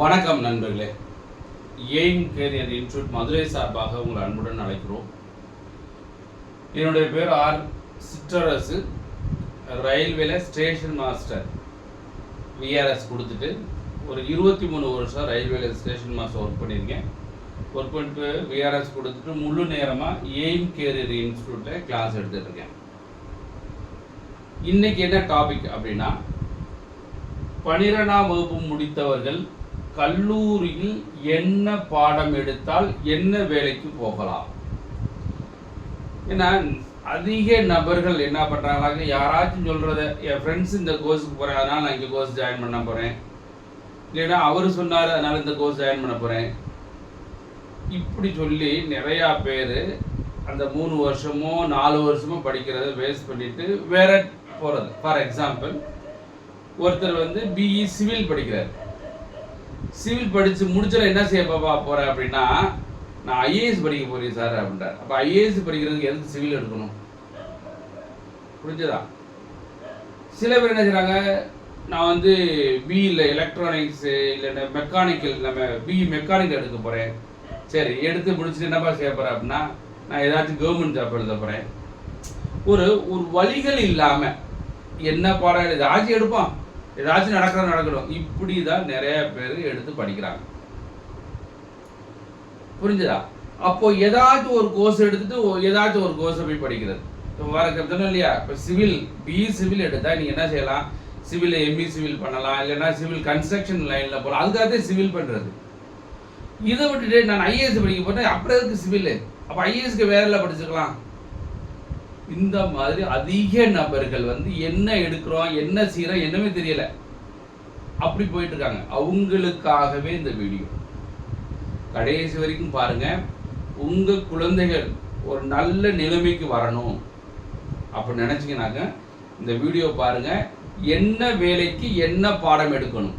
வணக்கம் நண்பர்களே. Aim career institute Madurai சார்பாக உங்கள் அன்புடன் அழைக்கிறோம். என்னுடைய பேர் ஆர் சிற்றரசு ரயில்வேல ஸ்டேஷன் மாஸ்டர் விஆர்எஸ் கொடுத்துட்டு ஒரு இருபத்தி மூணு வருஷம் ரயில்வேல ஸ்டேஷன் மாஸ்டர் ஒர்க் பண்ணியிருக்கேன். ஒர்க் பண்ணிட்டு விஆர்எஸ் கொடுத்துட்டு முழு நேரமாக எய்ம் கேரியர் இன்ஸ்டியூட்டில் கிளாஸ் எடுத்துட்டு இருக்கேன். என்ன டாபிக் அப்படின்னா பனிரெண்டாம் வகுப்பு முடித்தவர்கள் கல்லூரியில் என்ன பாடம் எடுத்தால் என்ன வேலைக்கு போகலாம்? ஏன்னா அதிக நபர்கள் என்ன பண்ணுறாங்க யாராச்சும் சொல்கிறத என் ஃப்ரெண்ட்ஸ் இந்த கோர்ஸுக்கு போகிறேன் அதனால் நான் இந்த கோர்ஸ் ஜாயின் பண்ண போகிறேன் இல்லைன்னா அவர் சொன்னார் அதனால் இந்த கோர்ஸ் ஜாயின் பண்ண போகிறேன் இப்படி சொல்லி நிறையா பேர் அந்த மூணு வருஷமோ நாலு வருஷமோ படிக்கிறத வேஸ்ட் பண்ணிட்டு வேற போகிறது ஃபார் எக்ஸாம்பிள் ஒருத்தர் வந்து பிஇ சிவில் படிக்கிறார். சிவில் படித்து முடிச்சல என்ன செய்ய பாப்பா போகிறேன் அப்படின்னா நான் ஐஏஎஸ் படிக்க போறேன் சார் அப்படின்றார். அப்போ ஐஏஎஸ் படிக்கிறதுக்கு எதுக்கு சிவில் எடுக்கணும்? புரிஞ்சுதா? சில பேர் என்ன செய்கிறாங்க நான் வந்து பிஇல எலக்ட்ரானிக்ஸு இல்லைன்னா மெக்கானிக்கல் நம்ம பிஇ மெக்கானிக்கல் எடுக்க போகிறேன் சரி எடுத்து முடிச்சுட்டு என்னப்பா செய்ய போகிறேன் அப்படின்னா நான் ஏதாச்சும் கவர்மெண்ட் ஜாப் எழுத போகிறேன் ஒரு ஒரு வழிகள் இல்லாமல் என்ன பாடம் ஏதாச்சும் எடுப்பான். ஏதாச்சும் நடக்கிறது நடக்கணும் இப்படி தான் நிறைய பேர் எடுத்து படிக்கிறாங்க. புரிஞ்சுதா? அப்போ ஏதாச்சும் ஒரு கோர்ஸ் எடுத்துட்டு ஏதாச்சும் ஒரு கோர்ஸை போய் படிக்கிறது. இப்போ வர இல்லையா? இப்போ சிவில் பிஇ சிவில் எடுத்தா நீங்கள் என்ன செய்யலாம்? சிவில் எம்இ சிவில் பண்ணலாம். இல்லைன்னா சிவில் கன்ஸ்ட்ரக்ஷன் லைனில் போகலாம் அதுக்காக சிவில் பண்ணுறது இதை விட்டுட்டு நான் ஐஏஎஸ் படிக்க போறேன். அப்புறம் இருக்கு சிவில் அப்போ ஐஏஎஸ்க்கு வேற எல்லாம் படிச்சுக்கலாம். இந்த மாதிரி அதிக நபர்கள் வந்து என்ன எடுக்கிறோம் என்ன செய்கிறோம் என்னமே தெரியல. அப்படி போயிட்டு இருக்காங்க அவங்களுக்காகவே இந்த வீடியோ கடைசி வரைக்கும் பாருங்க. உங்க குழந்தைகள் ஒரு நல்ல நிலைமைக்கு வரணும். அப்படி நினச்சிங்கனாக்க இந்த வீடியோ பாருங்க. என்ன வேலைக்கு என்ன பாடம் எடுக்கணும்?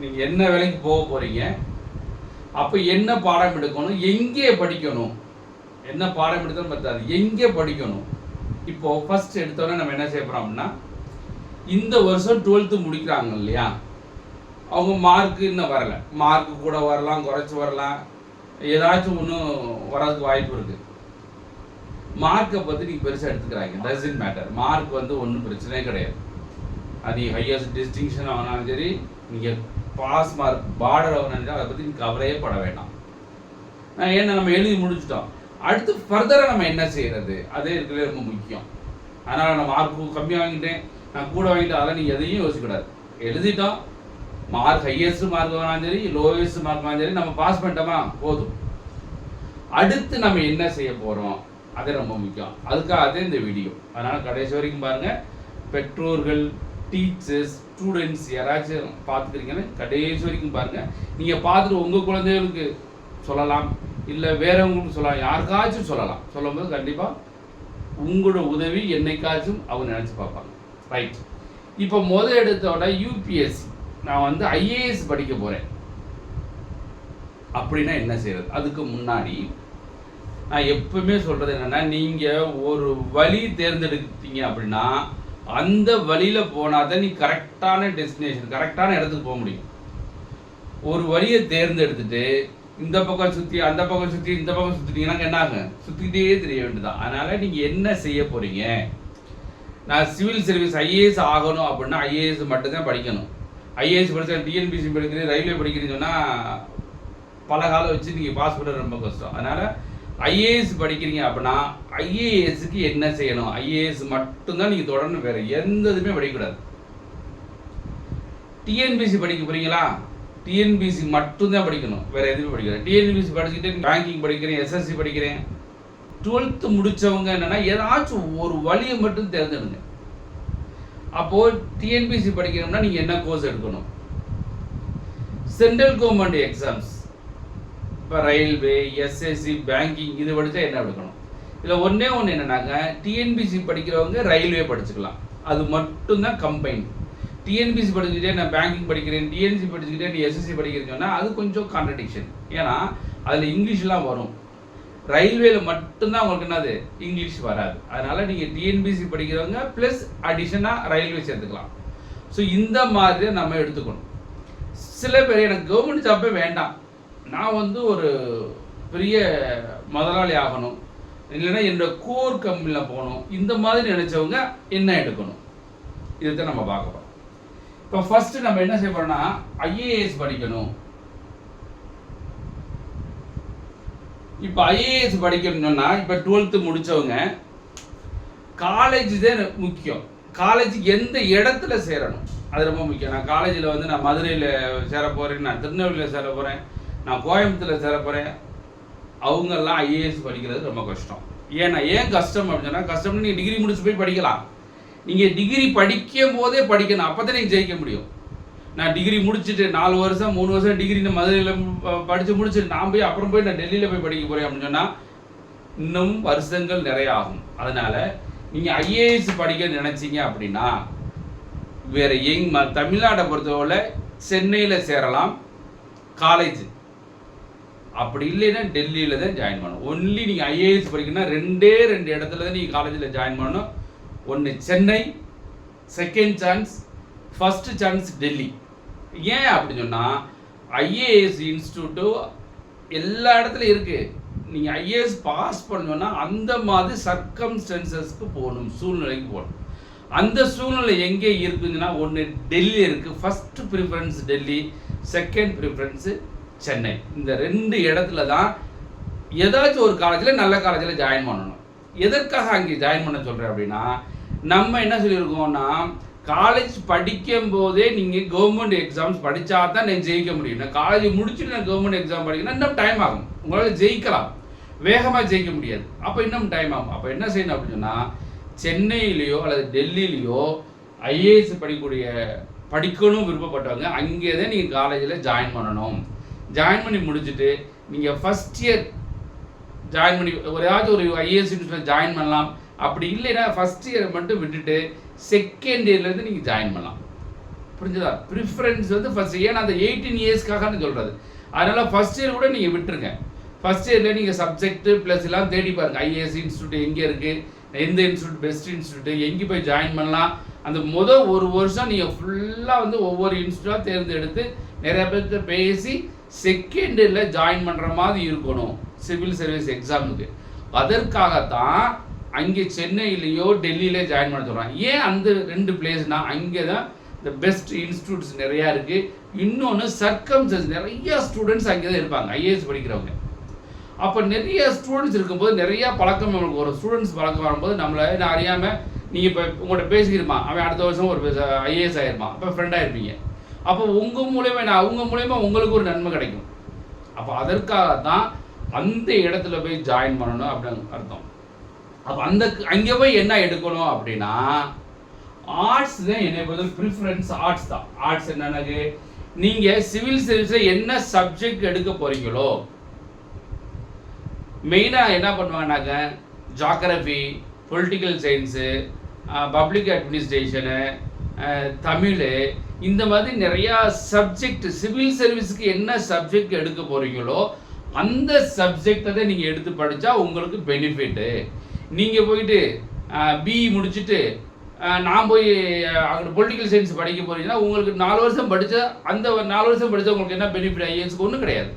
நீங்க என்ன வேலைக்கு போக போறீங்க? அப்ப என்ன பாடம் எடுக்கணும்? எங்கே படிக்கணும்? என்ன பாடம் எடுத்தாலும் பத்தாது. எங்கே படிக்கணும்? இப்போ ஃபர்ஸ்ட் எடுத்தோன்னே நம்ம என்ன செய்ய அப்படின்னா இந்த வருஷம் டுவெல்த்து முடிக்கிறாங்க இல்லையா? அவங்க மார்க்கு இன்னும் வரல. மார்க்கு கூட வரலாம் குறைச்சி வரலாம். ஏதாச்சும் ஒன்றும் வரதுக்கு வாய்ப்பு இருக்குது மார்க்கை பற்றி நீங்கள் பெருசாக எடுத்துக்கிறாங்க டசன் மேட்டர் மார்க் வந்து ஒன்றும் பிரச்சனையே கிடையாது. அது ஹையஸ்ட் டிஸ்டிங்ஷன் ஆனாலும் சரி நீங்கள் பாஸ் மார்க் பார்டர் ஆகணும் அதை பற்றி நீங்கள் கவலையே பட வேண்டாம். நான் ஏன்னா நம்ம எழுதி முடிச்சிட்டோம். அடுத்து ஃபர்தராக நம்ம என்ன செய்யறது? அதே இருக்கிறது ரொம்ப முக்கியம். அதனால் நான் மார்க் கம்மியாக வாங்கிட்டேன். நான் கூட வாங்கிட்டேன். அதெல்லாம் நீங்கள் எதையும் யோசிக்கக்கூடாது எழுதிட்டோம். மார்க் ஹையஸ்ட் மார்க் வேணாலும் சரி லோயஸ்ட் மார்க் வேணாலும் சரி நம்ம பாஸ் பண்ணிட்டோமா? போதும். அடுத்து நம்ம என்ன செய்ய போகிறோம் அது ரொம்ப முக்கியம். அதுக்காக தான் இந்த வீடியோ அதனால் கடைசி வரைக்கும் பாருங்கள் பெற்றோர்கள் டீச்சர்ஸ் ஸ்டூடெண்ட்ஸ் யாராச்சும் பார்த்துக்கிறீங்கன்னு கடைசி வரைக்கும் பாருங்கள் நீங்கள் பார்த்துட்டு உங்கள் குழந்தைகளுக்கு சொல்லலாம். இல்லை வேறவங்களுக்கு சொல்லலாம். யாருக்காச்சும் சொல்லலாம். சொல்லும்போது கண்டிப்பாக உங்களோட உதவி என்னைக்காச்சும் அவங்க நினச்சி பார்ப்பாங்க. ரைட் இப்போ முதல் எடுத்தோட யூபிஎஸ்சி நான் வந்து ஐஏஎஸ் படிக்க போகிறேன் அப்படின்னா என்ன செய்யறது அதுக்கு முன்னாடி நான் எப்பவுமே சொல்கிறது என்னென்னா நீங்கள் ஒரு வழி தேர்ந்தெடுத்தீங்க அப்படின்னா அந்த வழியில் போனால் தான் நீ கரெக்டான டெஸ்டினேஷன் கரெக்டான இடத்துக்கு போக முடியும். ஒரு வழியை தேர்ந்தெடுத்துட்டு இந்த பக்கம் சுத்தி அந்த பக்கம் சுத்தி இந்த பக்கம் சுத்திட்டீங்கன்னா என்ன ஆகும் சுத்திக்கிட்டே தெரிய வேண்டியதுதான். அதனால நீங்க என்ன செய்ய போறீங்க? நான் சிவில் சர்வீஸ் ஐஏஎஸ் ஆகணும் அப்படின்னா ஐஏஎஸ் மட்டும்தான் படிக்கணும். ஐஏஎஸ் படிச்சா டிஎன்பிசி படிக்கிறேன் ரயில்வே படிக்கிறேன்னு பல காலம் வச்சு நீங்கள் பாஸ் பண்ணுறது ரொம்ப கஷ்டம். அதனால் ஐஏஎஸ் படிக்கிறீங்க அப்படின்னா ஐஏஎஸ்க்கு என்ன செய்யணும்? ஐஏஎஸ் மட்டும்தான் நீங்கள் தொடர்ந்து வேறு எந்த இதுவுமே படிக்கக்கூடாது. டிஎன்பிசி படிக்க போறீங்களா? டிஎன்பிசி மட்டும்தான் படிக்கணும். வேறு எதுவுமே படிக்கிறேன் டிஎன்பிசி படிச்சுக்கிட்டு பேங்கிங் படிக்கிறேன் எஸ்எஸ்சி படிக்கிறேன். டுவெல்த்து முடிச்சவங்க என்னென்னா ஏதாச்சும் ஒரு வழியை மட்டும் தேர்ந்தெடுங்க. அப்போது டிஎன்பிசி படிக்கணும்னா நீங்கள் என்ன கோர்ஸ் எடுக்கணும்? சென்ட்ரல் கவர்மெண்ட் எக்ஸாம்ஸ் இப்போ ரயில்வே எஸ்எஸ்சி பேங்கிங் இது படித்தா என்ன எடுக்கணும்? இதில் ஒன்றே ஒன்று என்னென்னாங்க டிஎன்பிசி படிக்கிறவங்க ரயில்வே படிச்சுக்கலாம். அது மட்டும்தான் கம்பைன் டிஎன்பிசி படிச்சுக்கிட்டே நான் பேங்கிங் படிக்கிறேன் டிஎன்சி படிச்சுக்கிட்டே நீ எஸ்எஸ்சி படிக்கிறேன்னு சொன்னால் அது கொஞ்சம் கான்ட்ரடிக்ஷன் ஏன்னா அதில் இங்கிலீஷ்லாம் வரும். ரயில்வேல மட்டும்தான் உங்களுக்கு என்னது? இங்கிலீஷ் வராது. அதனால நீங்கள் டிஎன்பிசி படிக்கிறவங்க ப்ளஸ் அடிஷனாக ரயில்வே சேர்த்துக்கலாம். ஸோ இந்த மாதிரி நம்ம எடுத்துக்கணும். சில பேர் எனக்கு கவர்மெண்ட் ஜாப்பே வேண்டாம். நான் வந்து ஒரு பெரிய முதலாளி ஆகணும். இல்லைன்னா என்னோட கோர் கம்பெனியில் போகணும். இந்த மாதிரி நினைச்சவங்க என்ன எடுக்கணும்? இதை நம்ம பார்க்க இப்போ ஃபர்ஸ்ட் நம்ம என்ன செய்ய போறோம்னா ஐஏஎஸ் படிக்கணும். இப்போ ஐஏஎஸ் படிக்கணும்னா இப்போ டுவெல்த்து முடிச்சவங்க காலேஜ் தான் முக்கியம். காலேஜ் எந்த இடத்துல சேரணும்? அது ரொம்ப முக்கியம். நான் காலேஜில் வந்து நான் மதுரையில் சேர போகிறேன் நான் திருநெல்வேலியில் சேர போகிறேன் நான் கோயம்புத்தூரில் சேர போகிறேன் அவங்கெல்லாம் ஐஏஎஸ் படிக்கிறது ரொம்ப கஷ்டம். ஏன்னா ஏன் கஷ்டம் அப்படின்னு சொன்னால் கஷ்டம்னு நீங்கள் டிகிரி முடிச்சு போய் படிக்கலாம். நீங்கள் டிகிரி படிக்கும் போதே படிக்கணும். அப்போ தான் நீங்கள் ஜெயிக்க முடியும். நான் டிகிரி முடிச்சுட்டு நாலு வருஷம் மூணு வருஷம் டிகிரி நான் மதுரையில் படித்து முடிச்சுட்டு நான் போய் அப்புறம் போய் நான் டெல்லியில் போய் படிக்க போகிறேன் அப்படின்னு சொன்னால் இன்னும் வருஷங்கள் நிறைய ஆகும். அதனால் நீங்கள் ஐஏஎஸ் படிக்க நினச்சிங்க அப்படின்னா வேறு எங் ம தமிழ்நாட்டை பொறுத்தவரை சென்னையில் சேரலாம். காலேஜ் அப்படி இல்லைன்னா டெல்லியில் தான் ஜாயின் பண்ணணும். ஒன்லி நீங்கள் ஐஏஎஸ் படிக்கணும்னா ரெண்டே ரெண்டு இடத்துல தான் நீங்கள் காலேஜில் ஜாயின் பண்ணணும். ஒன்று Chennai second chance first chance Delhi. ஏன் அப்படின்னு சொன்னால் ஐஏஎஸ் இன்ஸ்டியூட்டு எல்லா இடத்துலையும் இருக்குது நீங்கள் ஐஏஎஸ் பாஸ் பண்ணோன்னா அந்த மாதிரி சர்க்கம்ஸ்டன்சஸ்க்கு போகணும் சூழ்நிலைக்கு போகணும். அந்த சூழ்நிலை எங்கே இருக்குதுன்னா ஒன்று டெல்லி இருக்குது first preference Delhi second preference Chennai. இந்த ரெண்டு இடத்துல தான் ஏதாச்சும் ஒரு காலேஜில் நல்ல காலேஜில் ஜாயின் பண்ணணும். எதற்காக அங்கே ஜாயின் பண்ண சொல்கிறேன் அப்படின்னா நம்ம என்ன சொல்லியிருக்கோம்னா காலேஜ் படிக்கும் போதே நீங்கள் கவர்மெண்ட் எக்ஸாம்ஸ் படித்தா தான் நான் ஜெயிக்க முடியும். நான் காலேஜ் முடிச்சுட்டு நான் கவர்மெண்ட் எக்ஸாம் படிக்கணும் இன்னும் டைம் ஆகும். உங்களால் ஜெயிக்கலாம். வேகமாக ஜெயிக்க முடியாது. அப்போ இன்னும் டைம் ஆகும். அப்போ என்ன செய்யணும் அப்படின்னு சொன்னால் சென்னையிலேயோ அல்லது டெல்லியிலையோ ஐஏஎஸ் படிக்கக்கூடிய படிக்கணும் விருப்பப்பட்டவங்க அங்கே தான் நீங்கள் காலேஜில் ஜாயின் பண்ணணும். ஜாயின் பண்ணி முடிச்சுட்டு நீங்கள் ஃபஸ்ட் இயர் ஜாயின் பண்ணி ஒரு ஏதாவது ஒரு ஐஏஎஸ் இன்ஸ்டியூட்டில் ஜாயின் பண்ணலாம். அப்படி இல்லைன்னா ஃபஸ்ட் இயர் மட்டும் விட்டுட்டு செகண்ட் இயர்லேருந்து நீங்கள் ஜாயின் பண்ணலாம். புரிஞ்சுதா? ப்ரிஃபரன்ஸ் வந்து ஃபஸ்ட் ஏன்னா அந்த எயிட்டீன் இயர்ஸ்க்காக சொல்கிறது அதனால் ஃபஸ்ட் இயர் கூட நீங்கள் விட்டுருங்க. ஃபஸ்ட் இயரில் நீங்கள் சப்ஜெக்ட்டு ப்ளஸ் எல்லாம் தேடி பாருங்கள் ஐஏஎஸ் இன்ஸ்டியூட் எங்கே இருக்குது எந்த இன்ஸ்டியூட் பெஸ்ட் இன்ஸ்டியூட்டு எங்கே போய் ஜாயின் பண்ணலாம்? அந்த முதல் ஒரு வருஷம் நீங்கள் ஃபுல்லாக வந்து ஒவ்வொரு இன்ஸ்டியூட்டாக தேர்ந்தெடுத்து நிறைய பேர்த்த பேசி செகண்ட் இயரில் ஜாயின் பண்ணுற மாதிரி இருக்கணும். சிவில் சர்வீஸ் எக்ஸாமுக்கு அதற்காகத்தான் அங்கே சென்னையிலேயோ டெல்லியிலே ஜாயின் பண்ண சொல்கிறாங்க ஏன் அந்த ரெண்டு பிளேஸ்னால் அங்கே தான் இந்த பெஸ்ட் இன்ஸ்டியூட்ஸ் நிறையா இருக்குது இன்னொன்று சர்க்கம்சஸ் நிறையா ஸ்டூடெண்ட்ஸ் அங்கே தான் இருப்பாங்க ஐஏஎஸ் படிக்கிறவங்க. அப்போ நிறைய ஸ்டூடெண்ட்ஸ் இருக்கும்போது நிறையா பழக்கம் நம்மளுக்கு ஒரு ஸ்டூடெண்ட்ஸ் பழக்கம் வரும்போது நம்மளை நான் அறியாமல் நீங்கள் இப்போ உங்கள்கிட்ட பேசிக்கிருப்பான் அவன் அடுத்த வருஷம் ஒரு ஐஏஎஸ் ஆகிருப்பான் அப்போ ஃப்ரெண்டாக இருப்பீங்க அப்போ உங்கள் மூலயமா நான் அவங்க மூலயமா உங்களுக்கு ஒரு நன்மை கிடைக்கும். அப்போ அதற்காக தான் அந்த இடத்துல போய் ஜாயின் பண்ணணும் அப்படின்னு அர்த்தம். அப்போ அந்த அங்கே போய் என்ன எடுக்கணும் அப்படின்னா ஆர்ட்ஸ் தான் என்னை பொறுத்தவரை ப்ரிஃபரன்ஸ் ஆர்ட்ஸ் தான். ஆர்ட்ஸ் என்னென்னது நீங்கள் சிவில் சர்வீஸில் என்ன சப்ஜெக்ட் எடுக்க போகிறீங்களோ மெயினாக என்ன பண்ணுவாங்கனாக்க geography political science public administration Tamil இந்த மாதிரி நிறையா சப்ஜெக்ட் சிவில் சர்வீஸுக்கு என்ன சப்ஜெக்ட் எடுக்க போகிறீங்களோ அந்த சப்ஜெக்டை தான் நீங்கள் எடுத்து படித்தா உங்களுக்கு பெனிஃபிட்டு நீங்கள் போயிட்டு பிஇ முடிச்சுட்டு நான் போய் அங்கே பொலிட்டிக்கல் சயின்ஸ் படிக்க போகிறீங்கன்னா உங்களுக்கு நாலு வருஷம் படித்தா அந்த நாலு வருஷம் படித்தா உங்களுக்கு என்ன பெனிஃபிட் ஐஏஎஸ்க்கு ஒன்றும் கிடையாது.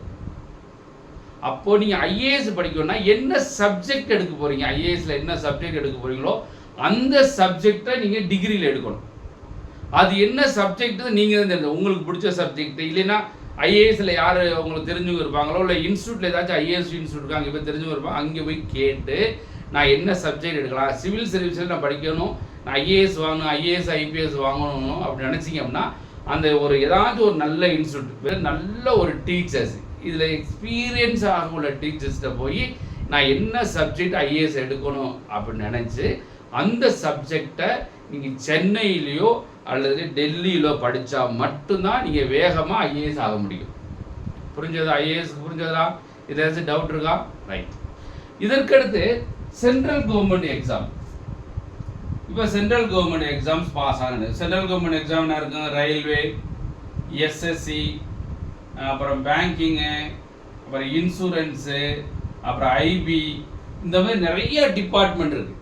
அப்போது நீங்கள் ஐஏஎஸ் படிக்கணும்னா என்ன சப்ஜெக்ட் எடுக்க போகிறீங்க ஐஏஎஸில் என்ன சப்ஜெக்ட் எடுக்க போகிறீங்களோ அந்த சப்ஜெக்டை நீங்கள் டிகிரியில் எடுக்கணும். அது என்ன சப்ஜெக்ட் நீங்கள் தான் தெரிஞ்சு உங்களுக்கு பிடிச்ச சப்ஜெக்ட் இல்லைன்னா ஐஏஎஸில் யார் உங்களுக்கு தெரிஞ்சவங்க இருப்பாங்களோ இல்லை இன்ஸ்டியூட்டில் ஏதாச்சும் ஐஏஎஸ் இன்ஸ்டியூட் அங்கே போய் தெரிஞ்சவங்க இருப்பாங்க அங்கே போய் கேட்டு நான் என்ன சப்ஜெக்ட் எடுக்கலாம்? சிவில் சர்வீஸில் நான் படிக்கணும். நான் ஐஏஎஸ் வாங்கணும் ஐஏஎஸ் ஐபிஎஸ் வாங்கணும் அப்படி நினச்சிங்க அப்படின்னா அந்த ஒரு ஏதாச்சும் ஒரு நல்ல இன்ஸ்டியூட் நல்ல ஒரு டீச்சர்ஸ் இதில் எக்ஸ்பீரியன்ஸ் ஆக உள்ள டீச்சர்ஸ்கிட்ட போய் நான் என்ன சப்ஜெக்ட் ஐஏஎஸ் எடுக்கணும் அப்படின்னு நினச்சி அந்த சப்ஜெக்டை நீங்கள் சென்னையிலையோ அல்லது டெல்லியிலோ படித்தா மட்டும்தான் நீங்கள் வேகமாக ஐஏஎஸ் ஆக முடியும். புரிஞ்சதா? ஐஏஎஸ் புரிஞ்சதா? இது ஏதாச்சும் டவுட் இருக்கா? ரைட் இதற்கடுத்து சென்ட்ரல் கவர்மெண்ட் எக்ஸாம் இப்போ சென்ட்ரல் கவர்மெண்ட் எக்ஸாம்ஸ் பாஸ் ஆகுது. சென்ட்ரல் கவர்மெண்ட் எக்ஸாம் என்ன இருக்குங்க ரயில்வே எஸ்எஸ்சி அப்புறம் பேங்கிங்கு அப்புறம் இன்சூரன்ஸு அப்புறம் ஐபி இந்த மாதிரி நிறைய டிபார்ட்மெண்ட் இருக்குது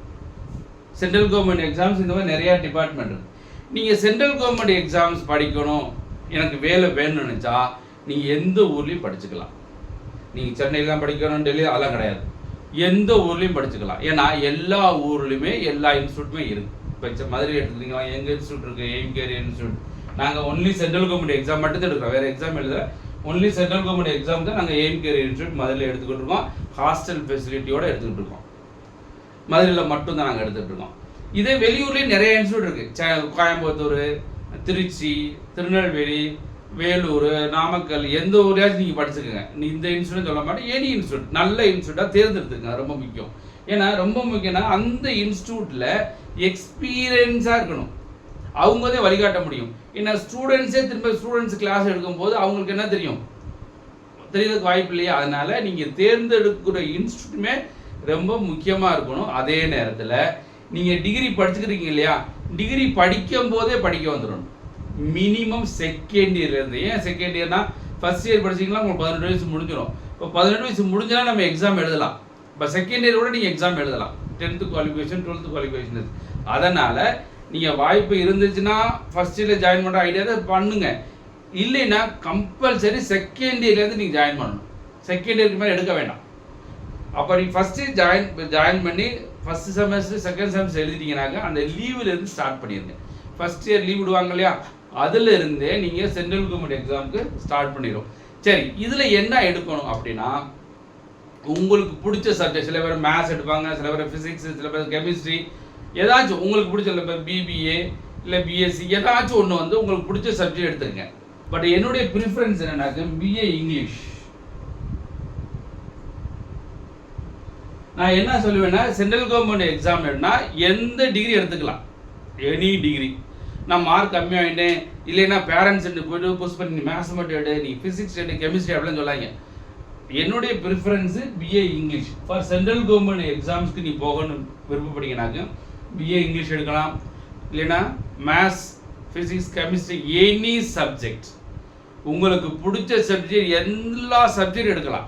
சென்ட்ரல் கவர்மெண்ட் எக்ஸாம்ஸ் இந்த மாதிரி நிறையா டிபார்ட்மெண்ட் இருக்குது நீங்கள் சென்ட்ரல் கவர்மெண்ட் எக்ஸாம்ஸ் படிக்கணும். எனக்கு வேலை வேணும்னு நினச்சா நீங்கள் எந்த ஊர்லேயும் படிச்சுக்கலாம். நீங்கள் சென்னையில் தான் படிக்கணும் டெல்லி அதெல்லாம் கிடையாது. எந்த ஊர்லேயும் படிச்சுக்கலாம். ஏன்னா எல்லா ஊர்லேயுமே எல்லா இன்ஸ்டியூட்டுமே இருக்குது இப்போ மதுரை எடுத்துக்கிட்டீங்களா எங்கள் இன்ஸ்டியூட் இருக்குது எய்ம் கேரியர் இன்ஸ்டியூட் நாங்கள் ஒன்லி சென்ட்ரல் கவர்மெண்ட் எக்ஸாம் மட்டும் தான் எடுக்கிறோம். வேறு எக்ஸாம் எழுதல ஒன்லி சென்ட்ரல் கவர்மெண்ட் எக்ஸாம் தான் நாங்கள் எய்ம் கேரியர் இன்ஸ்டியூட் மதுரையில் எடுத்துக்கிட்டு இருக்கோம். ஹாஸ்டல் ஃபெசிலிட்டியோடு எடுத்துக்கிட்டு இருக்கோம். மதுரையில் மட்டும்தான் நாங்கள் எடுத்துகிட்டு இருக்கோம். இதே வெளியூர்லேயும் நிறைய இன்ஸ்டியூட் இருக்குது கோயம்புத்தூர் திருச்சி திருநெல்வேலி வேலூர் நாமக்கல் எந்த ஊரையாச்சும் நீங்கள் படிச்சுக்கோங்க நீ இந்த இன்ஸ்டியூட் சொல்ல மாட்டேன் எனி இன்ஸ்டியூட் நல்ல இன்ஸ்டியூட்டாக தேர்ந்தெடுத்துக்கங்க ரொம்ப முக்கியம். ஏன்னா ரொம்ப முக்கியம்னா அந்த இன்ஸ்டியூட்டில் எக்ஸ்பீரியன்ஸாக இருக்கணும். அவங்க தான் வழிகாட்ட முடியும். ஏன்னா ஸ்டூடெண்ட்ஸே திரும்ப ஸ்டூடெண்ட்ஸ் கிளாஸ் எடுக்கும்போது அவங்களுக்கு என்ன தெரியும்? தெரியறதுக்கு வாய்ப்பு இல்லையா? அதனால நீங்கள் தேர்ந்தெடுக்கிற இன்ஸ்டியூட்டுமே ரொம்ப முக்கியமாக இருக்கணும். அதே நேரத்தில் நீங்கள் டிகிரி படிச்சுக்கிறீங்க இல்லையா? டிகிரி படிக்கும் போதே படிக்க வந்துடணும். மினிமம் செகண்ட் இயர்லேருந்து ஏன் செகண்ட் இயர்னா ஃபர்ஸ்ட் இயர் படிச்சிங்கன்னா உங்களுக்கு பதினெட்டு வயசு முடிஞ்சிடும் இப்போ பதினெட்டு வயசு முடிஞ்சாலும் நம்ம எக்ஸாம் எழுதலாம். இப்போ செகண்ட் இயர் கூட நீங்கள் எக்ஸாம் எழுதலாம். டென்த்து குவாலிஃபிகேஷன் டுவெல்த்து குவாலிஃபிகேஷன் அதனால் நீங்கள் வாய்ப்பு இருந்துச்சுன்னா ஃபர்ஸ்ட் இயரில் ஜாயின் பண்ணுற ஐடியா தான் பண்ணுங்க. இல்லைன்னா கம்பல்சரி செகண்ட் இயர்லேருந்து நீங்கள் ஜாயின் பண்ணணும். செகண்ட் இயருக்கு மேலே எடுக்க வேண்டாம். அப்போ நீங்கள் ஃபஸ்ட்டு ஜாயின் ஜாயின் பண்ணி ஃபஸ்ட் செமஸ்டர் செகண்ட் செமஸ்டர் எழுதிட்டீங்கனாக்க அந்த லீவ்லேருந்து ஸ்டார்ட் பண்ணிடுங்க. ஃபஸ்ட் இயர் லீவ் விடுவாங்க இல்லையா? அதிலிருந்தே நீங்கள் சென்ட்ரல் கவர்மெண்ட் எக்ஸாமுக்கு ஸ்டார்ட் பண்ணிடும் சரி இதில் என்ன எடுக்கணும் அப்படின்னா உங்களுக்கு பிடிச்ச சப்ஜெக்ட் சில பேர் மேத்ஸ் எடுப்பாங்க சில பேர் ஃபிசிக்ஸ் சில பேர் கெமிஸ்ட்ரி ஏதாச்சும் உங்களுக்கு பிடிச்ச சில பேர் பிபிஏ இல்லை பிஎஸ்சி ஏதாச்சும் ஒன்று வந்து உங்களுக்கு பிடிச்ச சப்ஜெக்ட் எடுத்துருங்க. பட் என்னுடைய ப்ரிஃபரன்ஸ் என்னன்னாக்க பிஏ இங்கிலீஷ் நான் என்ன சொல்லுவேன்னா சென்ட்ரல் கவர்மெண்ட் எக்ஸாம் எடுனா எந்த டிகிரி எடுத்துக்கலாம்? எனி டிகிரி நான் மார்க் கம்மியாகிட்டேன் இல்லைன்னா பேரண்ட்ஸ் போயிட்டு போஸ்ட் பண்ணி நீ மேத்ஸ் மட்டும் எடு நீ ஃபிசிக்ஸ் எடு கெமிஸ்ட்ரி அப்படின்னு சொல்லாங்க என்னுடைய preference BA English for central government எக்ஸாம்ஸ்க்கு நீ போகணும் விருப்பப்பட்டீங்கன்னாக்க பிஏ இங்கிலீஷ் எடுக்கலாம். இல்லைன்னா maths physics chemistry any subject உங்களுக்கு பிடிச்ச சப்ஜெக்ட் எல்லா சப்ஜெக்ட் எடுக்கலாம்.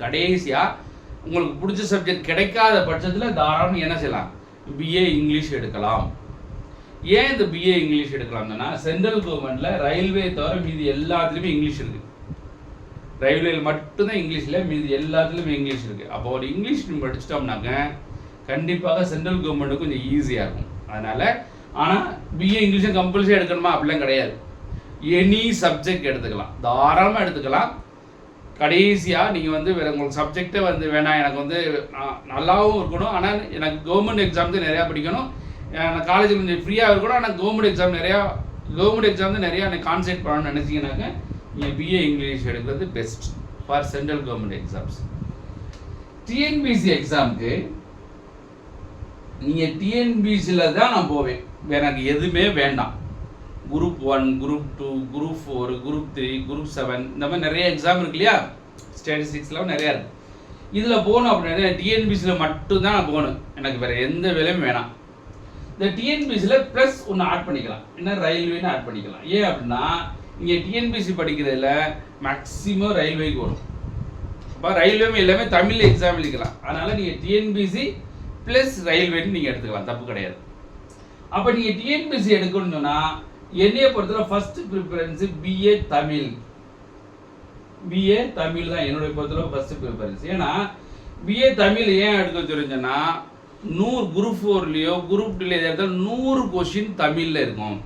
கடைசியாக உங்களுக்கு பிடிச்ச சப்ஜெக்ட் கிடைக்காத பட்சத்தில் தாராளம் என்ன செய்யலாம்? பிஏ இங்கிலீஷ் எடுக்கலாம். ஏன் இந்த பிஏ இங்கிலீஷ் எடுக்கிறாங்கன்னா சென்ட்ரல் கவர்மெண்ட்டில் ரயில்வே தவிர மீதி எல்லாத்துலேயுமே இங்கிலீஷ் இருக்குது ரயில்வேல மட்டும்தான் இங்கிலீஷில் மீதி எல்லாத்துலேயுமே இங்கிலீஷ் இருக்குது அப்போ ஒரு இங்கிலீஷ் நம்ம படிச்சிட்டோம்னாக்க கண்டிப்பாக சென்ட்ரல் கவர்மெண்ட்டுக்கு கொஞ்சம் ஈஸியாக இருக்கும். அதனால் ஆனால் பிஏ இங்கிலீஷும் கம்பல்சரி எடுக்கணுமா? அப்படிலாம் கிடையாது. எனி சப்ஜெக்ட் எடுத்துக்கலாம். தாராளமாக எடுத்துக்கலாம். கடைசியாக நீங்கள் வந்து வேறு உங்களுக்கு சப்ஜெக்டே வந்து வேணாம். எனக்கு வந்து நல்லாவும் இருக்கணும். ஆனால் எனக்கு கவர்மெண்ட் எக்ஸாம் தான் நிறையா படிக்கணும். நான் காலேஜில் கொஞ்சம் ஃப்ரீயாக இருக்கணும். ஆனால் கவர்மெண்ட் எக்ஸாம் நிறையா கவர்மெண்ட் எக்ஸாம் தான் நிறையா எனக்கு கான்சென்ட் பண்ணணும்னு நினச்சிங்கனாக்க நீங்கள் பிஏ இங்கிலீஷ் எடுக்கிறது best for central government exams TNPC எக்ஸாமுக்கு நீங்கள் டிஎன்பிசியில் தான் நான் போவேன். எனக்கு எதுவுமே வேண்டாம். Group one group two group four group three group seven இந்த மாதிரி நிறைய எக்ஸாம் இருக்கு இல்லையா? ஸ்டாட்டிஸ்டிக்ஸ்லாம் நிறையா இருக்குது இதில் போகணும் அப்படின்னா டிஎன்பிசியில் மட்டும்தான் நான் போகணும். எனக்கு வேறு எந்த வேலையும் வேணாம். இந்த டிஎன்பிசியில் ப்ளஸ் ஒன்று ஆட் பண்ணிக்கலாம். என்ன ரயில்வேன்னு ஆட் பண்ணிக்கலாம். ஏன் அப்படின்னா இங்கே டிஎன்பிசி படிக்கிறதுல மேக்ஸிமம் ரயில்வேக்கு வரும். அப்போ ரயில்வே எல்லாமே தமிழ் எக்ஸாம் எழுதிக்கலாம். அதனால் நீங்கள் டிஎன்பிசி ப்ளஸ் ரயில்வேன்னு நீங்கள் எடுத்துக்கலாம். தப்பு கிடையாது. அப்போ நீங்கள் டிஎன்பிசி எடுக்கணும்னு சொன்னால் என்னைய பொறுத்தவரை first preference BA Tamil. BA Tamil தான் என்னுடைய பொறுத்தவரை ஃபர்ஸ்ட் ப்ரிஃபரன்ஸ் ஏன்னா பிஏ தமிழ் ஏன் எடுக்க தெரிஞ்சேன்னா நூறு குரூப் ஃபோர்லேயோ குரூப் டூல எதாவது நூறு கொஷின் தமிழில் இருக்கும்.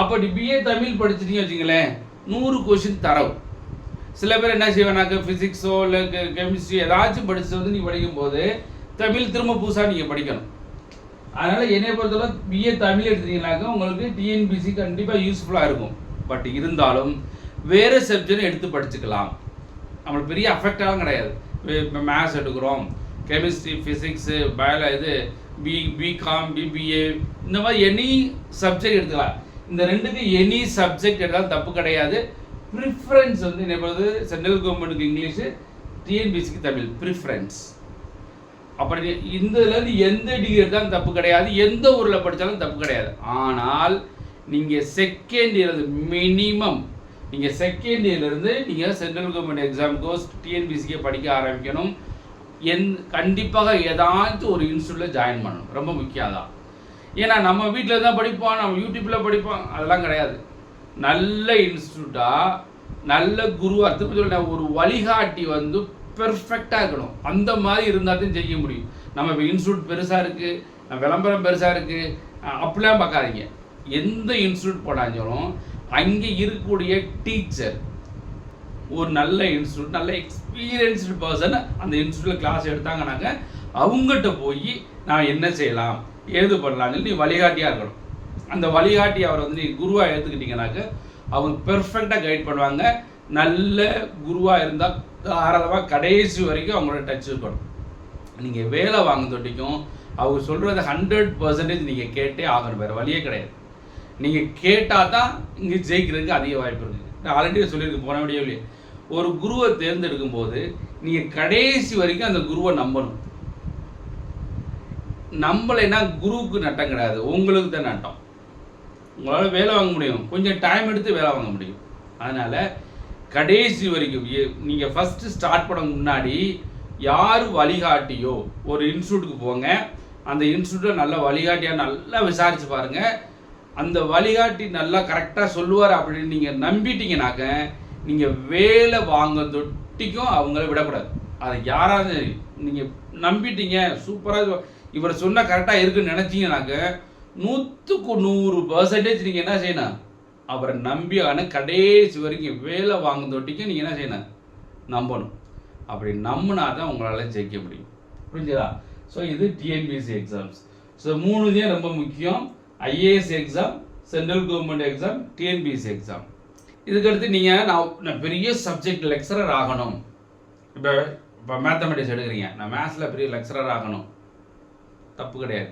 அப்படி பிஏ தமிழ் படிச்சிட்டீங்க வச்சுங்களேன் நூறு கொஷின் தரவு. சில பேர் என்ன செய்வேனாக்க ஃபிசிக்ஸோ இல்லை கெமிஸ்ட்ரி ஏதாச்சும் படித்து வந்து நீ படிக்கும்போது தமிழ் திரும்ப புதுசாக நீங்கள் படிக்கணும். அதனால் என்னை பொறுத்தவரை பிஏ தமிழ் எடுத்தீங்கன்னாக்கா உங்களுக்கு டிஎன்பிசி கண்டிப்பாக யூஸ்ஃபுல்லாக இருக்கும். பட் இருந்தாலும் வேறு சப்ஜெக்ட் எடுத்து படிச்சுக்கலாம். நம்மளுக்கு பெரிய அஃபெக்டாகவும் கிடையாது. இப்போ மேத்ஸ் எடுக்கிறோம். கெமிஸ்ட்ரி ஃபிசிக்ஸு பயாலா இது பி பிகாம் பிபிஏ இந்த மாதிரி எனி சப்ஜெக்ட் எடுத்துக்கலாம். இந்த ரெண்டுக்கு எனி சப்ஜெக்ட் எடுத்தாலும் தப்பு கிடையாது. ப்ரிஃபரன்ஸ் வந்து என்ன பொழுது சென்ட்ரல் கவர்மெண்ட்டுக்கு இங்கிலீஷு டிஎன்பிசிக்கு தமிழ். ப்ரிஃபரன்ஸ் அப்படி இந்ததுலேருந்து எந்த டிகிரி எடுத்தாலும் தப்பு கிடையாது. எந்த ஊரில் படித்தாலும் தப்பு கிடையாது. ஆனால் நீங்கள் செகண்ட் இயர் மினிமம் நீங்கள் செகண்ட் இயர்லேருந்து நீங்கள் சென்ட்ரல் கவர்மெண்ட் எக்ஸாமுக்கோ டிஎன்பிசிக்கே படிக்க ஆரம்பிக்கணும். எந் கண்டிப்பாக ஏதாச்சும் ஒரு இன்ஸ்டியூட்டில் ஜாயின் பண்ணணும். ரொம்ப முக்கியம் தான் ஏன்னா நம்ம வீட்டில் தான் படிப்போம் நம்ம யூடியூப்பில் படிப்போம் அதெல்லாம் கிடையாது. நல்ல இன்ஸ்டியூட்டாக நல்ல குருவாக திருப்பி சொல்ல ஒரு வழிகாட்டி வந்து பெர்ஃபெக்டாக இருக்கணும். அந்த மாதிரி இருந்தால் தான் ஜெயிக்க முடியும். நம்ம இப்போ இன்ஸ்டியூட் பெருசாக இருக்குது விளம்பரம் பெருசாக இருக்குது அப்படிலாம் பார்க்காதீங்க. எந்த இன்ஸ்டியூட் போனாலும் அங்கே இருக்கக்கூடிய டீச்சர் ஒரு நல்ல இன்ஸ்டியூட் நல்ல எக்ஸ்பீரியன்ஸ்டு பர்சன் அந்த இன்ஸ்டியூட்டில் கிளாஸ் எடுத்தாங்கனாக்க அவங்ககிட்ட போய் நான் என்ன செய்யலாம் ஏது பண்ணலான்னு நீ வழிகாட்டியாக இருக்கணும். அந்த வழிகாட்டி அவரை வந்து நீ குருவாக எடுத்துக்கிட்டீங்கனாக்க அவங்க பெர்ஃபெக்டாக கைட் பண்ணுவாங்க. நல்ல குருவாக இருந்தால் தாராளமாக கடைசி வரைக்கும் அவங்களோட டச் இருக்கணும். நீங்கள் வேலை வாங்க தொட்டிக்கும் அவங்க சொல்கிறத ஹண்ட்ரட் பர்சன்டேஜ் நீங்கள் கேட்டே ஆகணும். வேறு வழியே கிடையாது. நீங்கள் கேட்டால் தான் இங்கே ஜெயிக்கிறதுக்கு அதிக வாய்ப்பு இருக்குது நான் ஆல்ரெடி சொல்லியிருக்கேன் போன வீடியோவிலே ஒரு குருவை தேர்ந்தெடுக்கும் போது நீங்கள் கடைசி வரைக்கும் அந்த குருவை நம்பணும். நம்பலைன்னா குருவுக்கு நட்டம் கிடையாது. உங்களுக்கு தான் நட்டம். உங்களால் வேலை வாங்க முடியும். கொஞ்சம் டைம் எடுத்து வேலை வாங்க முடியும். அதனால் கடைசி வரைக்கும் நீங்கள் ஃபஸ்ட்டு ஸ்டார்ட் பண்ண முன்னாடி யார் வழிகாட்டியோ ஒரு இன்ஸ்டியூட்டுக்கு போங்க. அந்த இன்ஸ்டியூட்டில் நல்ல வழிகாட்டியாக நல்லா விசாரித்து பாருங்கள் அந்த வழிகாட்டி நல்லா கரெக்டாக சொல்லுவார் அப்படின்னு நீங்கள் நம்பிட்டீங்கனாக்க நீங்கள் வேலை வாங்க தொட்டிக்கும் அவங்கள விடக்கூடாது. அதை யாராவது நீங்கள் நம்பிட்டீங்க சூப்பராக இவர் சொன்னால் கரெக்டாக இருக்குன்னு நினச்சிங்கனாக்க நூற்றுக்கு நூறு பர்சன்டேஜ் நீங்கள் என்ன செய்யணும்? அவரை நம்பி ஆனால் கடைசி வரைக்கும் வேலை வாங்க தொட்டிக்கும் நீங்கள் என்ன செய்யணும்? நம்பணும். அப்படி நம்பினா தான் உங்களால் ஜெயிக்க முடியும். புரிஞ்சுதா? ஸோ இது டிஎன்பிஎஸ்சி எக்ஸாம்ஸ் ஸோ மூணுதையும் ரொம்ப முக்கியம். IAS exam central government exam TNPSC exam இதுக்கடுத்து நீங்கள் நான் நான் பெரிய சப்ஜெக்ட் லெக்சரர் ஆகணும். இப்போ இப்போ மேத்தமெட்டிக்ஸ் எடுக்கிறீங்க. நான் மேத்ஸில் பெரிய லெக்சரர் ஆகணும். தப்பு கிடையாது.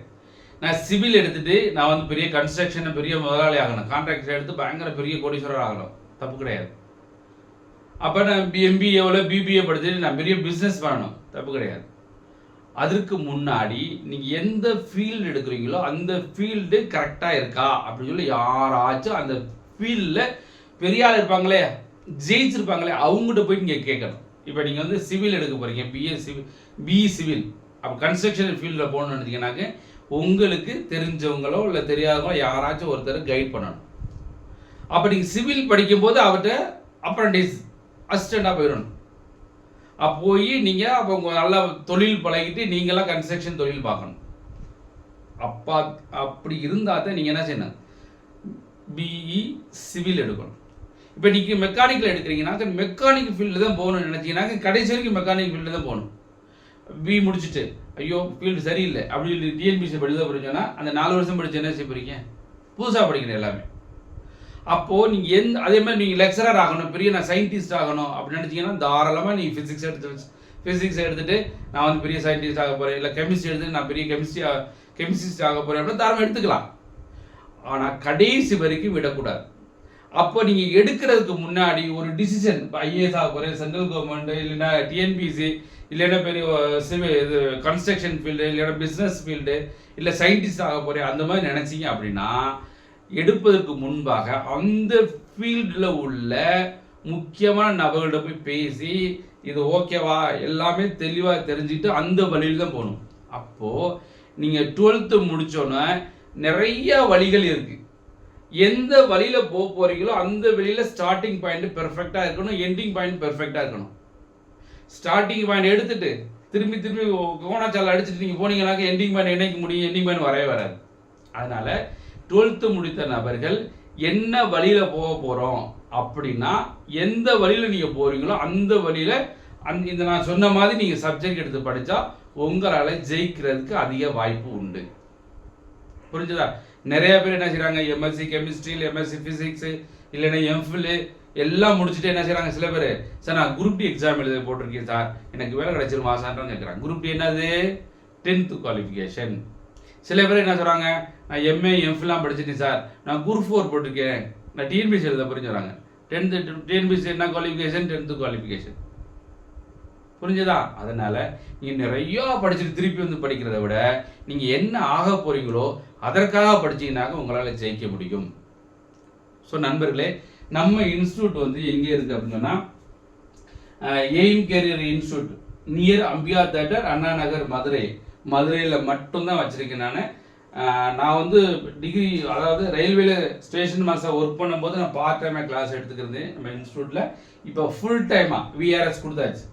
நான் சிவில் எடுத்துட்டு நான் வந்து பெரிய கன்ஸ்ட்ரக்ஷன் பெரிய முதலாளி ஆகணும். கான்ட்ராக்டர் எடுத்து பயங்கர பெரிய கோடீஸ்வரர் ஆகணும். தப்பு கிடையாது. அப்போ நான் எம்பிஏவில் பிபிஏ படிச்சுட்டு நான் பெரிய பிஸ்னஸ் பண்ணணும். தப்பு கிடையாது. அதற்கு முன்னாடி நீங்கள் எந்த ஃபீல்டு எடுக்கிறீங்களோ அந்த ஃபீல்டு கரெக்டாக இருக்கா? அப்படின்னு சொல்லி யாராச்சும் அந்த ஃபீல்டில் பெரிய ஆள் இருப்பாங்களே ஜெயிச்சிருப்பாங்களே அவங்ககிட்ட போய் நீங்கள் கேட்கணும். இப்போ நீங்கள் வந்து சிவில் எடுக்க போகிறீங்க பிஏ சிவில் பிஇ சிவில் அப்போ கன்ஸ்ட்ரக்ஷன் ஃபீல்டில் போகணும்னு நினச்சிங்கனாக்க உங்களுக்கு தெரிஞ்சவங்களோ இல்லை தெரியாதவங்களோ யாராச்சும் ஒருத்தர் கைட் பண்ணணும். அப்போ நீங்கள் சிவில் படிக்கும்போது அவர்கிட்ட அப்ரண்டிஸ் அசிஸ்டண்ட்டாக போயிடணும். அப்போ போய் நீங்கள் அப்போ உங்கள் நல்லா தொழில் பழகிட்டு நீங்களாம் கன்ஸ்ட்ரக்ஷன் தொழில் பார்க்கணும். அப்பா அப்படி இருந்தால் தான் நீங்கள் என்ன செய்யணும்? பிஇ சிவில் எடுக்கணும். இப்போ நீங்கள் மெக்கானிக்கல் எடுக்கிறீங்கன்னாக்க மெக்கானிக் ஃபீல்டு தான் போகணும்னு நினச்சிங்கனாக்க கடைசி வரைக்கும் மெக்கானிக் ஃபீல்டு தான் போகணும். பி முடிச்சுட்டு ஐயோ ஃபீல்டு சரியில்லை அப்படி டிஎன்பிசி படிதான் படிச்சோன்னா அந்த நாலு வருஷம் படிச்சு என்ன செய்ய போகிறீங்க புதுசாக படிக்கணும் எல்லாமே. அப்போது நீங்கள் எந்த அதே மாதிரி நீங்கள் லெக்சரர் ஆகணும் பெரிய நான் சயின்டிஸ்ட் ஆகணும் அப்படின்னு நினச்சிங்கன்னா தாராளமாக நீங்கள் ஃபிசிக்ஸ் எடுத்து ஃபிசிக்ஸ் எடுத்துகிட்டு நான் வந்து பெரிய சயின்டிஸ்ட் ஆக போகிறேன் இல்லை கெமிஸ்ட்ரி எடுத்துட்டு நான் பெரிய கெமிஸ்ட்ரி கெமிஸ்ட்ரிஸ்ட் ஆக போகிறேன் அப்படின்னு தாராளமாக எடுத்துக்கலாம். ஆனால் கடைசி வரைக்கும் விடக்கூடாது. அப்போ நீங்கள் எடுக்கிறதுக்கு முன்னாடி ஒரு டிசிஷன் இப்போ ஐஏஎஸ் ஆக போகிறேன் சென்ட்ரல் கவர்மெண்ட் இல்லைன்னா டிஎன்பிசி இல்லைன்னா பெரிய சிவில் இது கன்ஸ்ட்ரக்ஷன் ஃபீல்டு இல்லைன்னா பிஸ்னஸ் ஃபீல்டு இல்லை சயின்டிஸ்ட் ஆக போகிறேன் அந்த மாதிரி நினச்சிங்க அப்படின்னா எடுப்பதற்கு முன்பாக அந்த ஃபீல்டில் உள்ள முக்கியமான நபர்கள்ட்ட போய் பேசி இது ஓகேவா எல்லாமே தெளிவாக தெரிஞ்சுட்டு அந்த வழியில் தான் போகணும். அப்போது நீங்கள் டுவெல்த்து முடித்தோன்னே நிறைய வழிகள் இருக்குது எந்த வழியில் போக போகிறீங்களோ அந்த வழியில் ஸ்டார்டிங் பாயிண்ட் பெர்ஃபெக்டாக இருக்கணும் எண்டிங் பாயிண்ட் பெர்ஃபெக்டாக இருக்கணும். ஸ்டார்டிங் பாயிண்ட் எடுத்துட்டு திரும்பி திரும்பி கோணாச்சாலை அடிச்சுட்டு நீங்கள் போனீங்கன்னாக்க எண்டிங் பாயிண்ட் இணைக்க முடியும் எண்டிங் பாயிண்ட் வரவே வராது. அதனால் டுவெல்த்து முடித்த நபர்கள் என்ன வழியில் போக போகிறோம் அப்படின்னா எந்த வழியில் நீங்கள் போகிறீங்களோ அந்த வழியில் அந் இந்த நான் சொன்ன மாதிரி நீங்கள் சப்ஜெக்ட் எடுத்து படித்தா உங்களால் ஜெயிக்கிறதுக்கு அதிக வாய்ப்பு உண்டு. புரிஞ்சுதா? நிறைய பேர் என்ன செய்கிறாங்க எம்எஸ்சி கெமிஸ்ட்ரி எம்எஸ்சி ஃபிசிக்ஸு இல்லைன்னா எம்ஃபில்லு எல்லாம் முடிச்சுட்டு என்ன செய்கிறாங்க சில பேர் சார் நான் குரூப் டி எக்ஸாம் எழுத போட்டிருக்கேன் சார். எனக்கு வேலை கிடைச்சிருமா சார்ன்னு கேட்குறாங்க குரூப் டி என்னது? டென்த்து குவாலிஃபிகேஷன் சில பேர் என்ன சொல்கிறாங்க நான் எம்ஏ எம்ஃபில்லாம் படிச்சிட்டேன் சார். நான் குரூப் ஃபோர் போட்டிருக்கேன். நான் டிஎன்பிசி எழுத புரிஞ்சுறாங்க டென்த்து டிஎன்பிசி என்ன குவாலிஃபிகேஷன் டென்த்து குவாலிஃபிகேஷன் புரிஞ்சுதா? அதனால் நீங்கள் நிறையா படிச்சுட்டு திருப்பி வந்து படிக்கிறத விட நீங்கள் என்ன ஆக போகிறீங்களோ அதற்காக படிச்சீங்கன்னாக்க உங்களால் ஜெயிக்க முடியும். ஸோ நண்பர்களே நம்ம இன்ஸ்டியூட் வந்து எங்கே இருக்குது அப்படின்னா Aim career institute near Ambiya theatre Anna Nagar Madurai. மதுரையில் மட்டும்தான் வச்சுருக்கேன் நான். நான் வந்து டிகிரி அதாவது ரயில்வேல ஸ்டேஷன் மாஸ்டர் ஒர்க் பண்ணும்போது நான் பார்ட் டைமாக கிளாஸ் எடுத்துக்கிறேன் நம்ம இன்ஸ்டியூட்டில் இப்போ ஃபுல் டைமாக விஆர்எஸ் கொடுத்தாச்சு.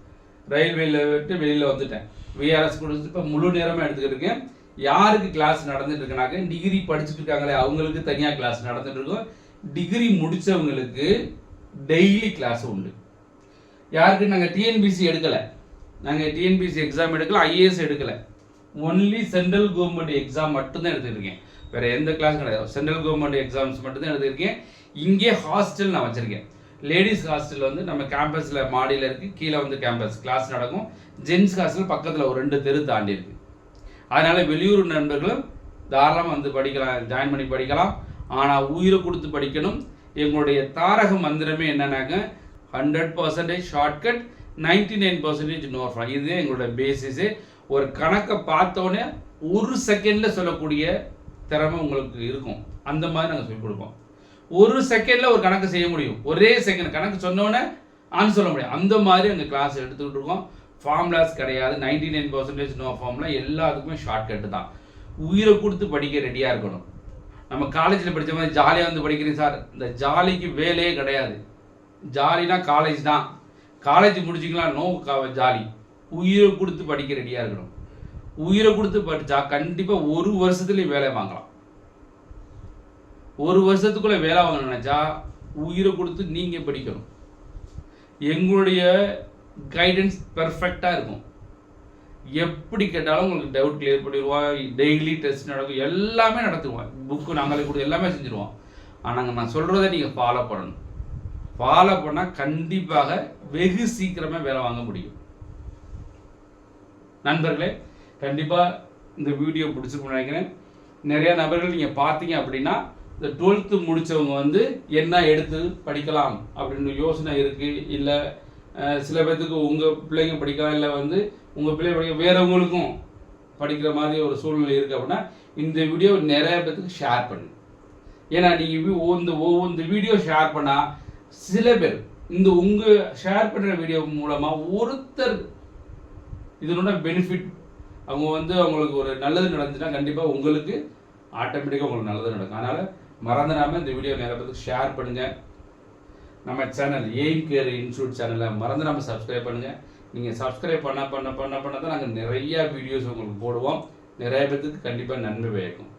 ரயில்வேல விட்டு வெளியில் வந்துட்டேன். விஆர்எஸ் கொடுத்து இப்போ முழு நேரமாக எடுத்துக்கிட்டு இருக்கேன். யாருக்கு கிளாஸ் நடந்துட்டு இருக்குனாக்க டிகிரி படிச்சுட்டு இருக்காங்களே அவங்களுக்கு தனியாக கிளாஸ் நடந்துட்டு இருக்கும். டிகிரி முடித்தவங்களுக்கு டெய்லி கிளாஸ் உண்டு. யாருக்கு? நாங்கள் டிஎன்பிசி எடுக்கலை. நாங்கள் டிஎன்பிசி எக்ஸாம் எடுக்கல ஐஏஎஸ் எடுக்கலை. ஒன்லி சென்ட்ரல் கவர்மெண்ட் எக்ஸாம் மட்டும்தான் எடுத்துருக்கேன் வேறு எந்த கிளாஸ் கிடையாது. சென்ட்ரல் கவர்மெண்ட் எக்ஸாம்ஸ் மட்டும்தான் எடுத்துருக்கேன் இங்கே ஹாஸ்டல் நான் வச்சுருக்கேன். லேடிஸ் ஹாஸ்டல் வந்து நம்ம கேம்பஸில் மாடியில் இருக்குது கீழே வந்து கேம்பஸ் கிளாஸ் நடக்கும். ஜென்ஸ் ஹாஸ்டல் பக்கத்தில் ஒரு ரெண்டு தெரு தாண்டி இருக்குது அதனால வெளியூர் நண்பர்களும் தாராளமாக வந்து படிக்கலாம் ஜாயின் பண்ணி படிக்கலாம். ஆனால் உயிரை கொடுத்து படிக்கணும். எங்களுடைய தாரக மந்திரமே என்னன்னாக்க hundred percentage shortcut ninety nine percentage no இதுவே எங்களோட பேசிஸு ஒரு கணக்கை பார்த்தோன்னே ஒரு செகண்டில் சொல்லக்கூடிய திறமை உங்களுக்கு இருக்கும். அந்த மாதிரி நாங்கள் சொல்லிக் கொடுப்போம். ஒரு செகண்டில் ஒரு கணக்கு செய்ய முடியும். ஒரே செகண்ட் கணக்கு சொன்னோன்னே ஆன் சொல்ல முடியும். அந்த மாதிரி எங்கள் கிளாஸ் எடுத்துக்கிட்டு இருக்கோம். ஃபார்முலாஸ் கிடையாது. Ninety nine percentage no formula எல்லாத்துக்குமே ஷார்ட்கட்டு தான். உயிரை கொடுத்து படிக்க ரெடியாக இருக்கணும். நம்ம காலேஜில் படித்த மாதிரி ஜாலியாக வந்து படிக்கிறேன் சார் இந்த ஜாலிக்கு வேலையே கிடையாது. ஜாலினா காலேஜ் தான். காலேஜ் முடிச்சிக்கலாம். நோ ஜாலி உயிரை கொடுத்து படிக்க ரெடியாக இருக்கணும். உயிரை கொடுத்து படித்தா கண்டிப்பாக ஒரு வருஷத்துலேயும் வேலை வாங்கலாம். ஒரு வருஷத்துக்குள்ளே வேலை வாங்க நினைச்சா உயிரை கொடுத்து நீங்கள் படிக்கணும். எங்களுடைய கைடன்ஸ் பெர்ஃபெக்டாக இருக்கும். எப்படி கேட்டாலும் உங்களுக்கு டவுட் கிளியர் பண்ணிடுவோம் டெய்லி டெஸ்ட் நடக்கும். எல்லாமே நடத்துவோம் புக்கு நாங்களே கொடுத்து எல்லாமே செஞ்சுருவோம். ஆனால் நான் சொல்கிறத நீங்கள் ஃபாலோ பண்ணணும். ஃபாலோ பண்ணால் கண்டிப்பாக வெகு சீக்கிரமாக வேலை வாங்க முடியும். நண்பர்களே கண்டிப்பாக இந்த வீடியோ பிடிச்சிருக்கும்னு நினைக்கிறேன். நிறையா நபர்கள் நீங்கள் பார்த்தீங்க அப்படின்னா இந்த டுவெல்த்து முடித்தவங்க வந்து என்ன எடுத்து படிக்கலாம் அப்படின்னு யோசனை இருக்குது இல்லை சில பேர்த்துக்கு உங்கள் பிள்ளைங்க படிக்கலாம் இல்லை வந்து உங்கள் பிள்ளை படிக்க வேறவங்களுக்கும் படிக்கிற மாதிரி ஒரு சூழ்நிலை இருக்குது அப்படின்னா இந்த வீடியோ நிறைய பேர்த்துக்கு ஷேர் பண்ணு. ஏன்னா நீங்கள் இந்த ஒவ்வொரு வீடியோ ஷேர் பண்ணால் சில பேர் இந்த உங்கள் ஷேர் பண்ணுற வீடியோ மூலமாக ஒருத்தர் இதனோட பெனிஃபிட் அவங்க வந்து அவங்களுக்கு ஒரு நல்லது நடந்துச்சுன்னா கண்டிப்பாக உங்களுக்கு ஆட்டோமேட்டிக்காக உங்களுக்கு நல்லது நடக்கும். அதனால் மறந்துடாமல் இந்த வீடியோ நிறைய பேருக்கு ஷேர் பண்ணுங்கள் நம்ம சேனல் எய்ம் கேர் இன்ஸ்டியூட் சேனலை மறந்து நம்ம சப்ஸ்கிரைப் பண்ணுங்கள் நீங்கள் சப்ஸ்கிரைப் பண்ண பண்ண பண்ண பண்ண தான் நாங்கள் நிறையா வீடியோஸ் உங்களுக்கு போடுவோம். நிறைய பேர்த்துக்கு கண்டிப்பாக நன்மை பயக்கும்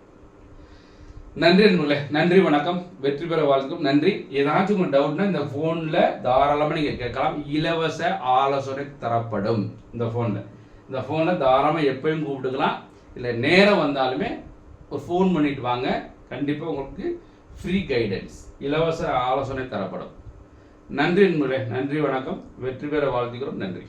நன்றி நண்பர்களே நன்றி வணக்கம். வெற்றி பெற வாழ்த்துக்கும் நன்றி. ஏதாச்சும் உங்கள் டவுட்னா இந்த ஃபோனில் தாராளமாக நீங்கள் கேட்கலாம். இலவச ஆலோசனை தரப்படும் இந்த ஃபோனில் இந்த ஃபோனில் தாராளமாக எப்பயும் கூப்பிட்டுக்கலாம். இல்லை நேரம் வந்தாலுமே ஒரு ஃபோன் பண்ணிட்டு வாங்க. கண்டிப்பாக உங்களுக்கு ஃப்ரீ கைடன்ஸ் இலவச ஆலோசனை தரப்படும். நன்றி என்பதே நன்றி வணக்கம். வெற்றி பெற வாழ்த்துகிறோம் நன்றி.